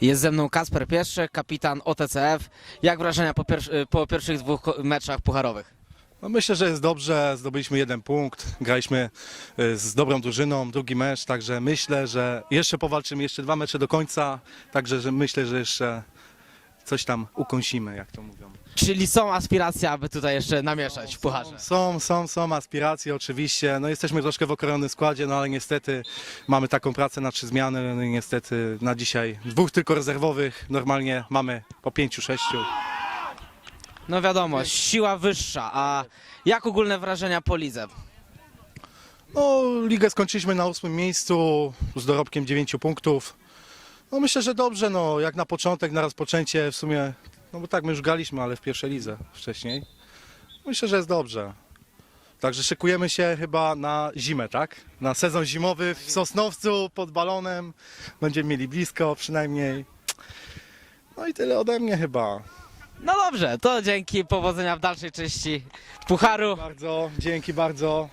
Jest ze mną Kasper Pieszczek, kapitan OTCF. Jak wrażenia po, po pierwszych dwóch meczach pucharowych? No myślę, że jest dobrze. Zdobyliśmy jeden punkt. Graliśmy y, z dobrą drużyną, drugi mecz, także myślę, że jeszcze powalczymy jeszcze dwa mecze do końca. Także że myślę, że jeszcze coś tam ukąsimy, jak to mówią. Czyli są aspiracje, aby tutaj jeszcze namieszać w pucharze? Są, są, są aspiracje oczywiście. No jesteśmy troszkę w okrojonym składzie, no ale niestety mamy taką pracę na trzy zmiany. No i niestety na dzisiaj dwóch tylko rezerwowych. Normalnie mamy po pięciu, sześciu. No wiadomo, siła wyższa, a jak ogólne wrażenia po lidze? No, ligę skończyliśmy na ósmym miejscu z dorobkiem 9 punktów. No myślę, że dobrze, no jak na początek, na rozpoczęcie w sumie, no bo tak my już graliśmy, ale w pierwszej lidze wcześniej. Myślę, że jest dobrze. Także szykujemy się chyba na zimę, tak? Na sezon zimowy w Sosnowcu pod balonem. Będziemy mieli blisko przynajmniej. No i tyle ode mnie chyba. No dobrze, to dzięki, powodzenia w dalszej części pucharu. Bardzo, dzięki bardzo.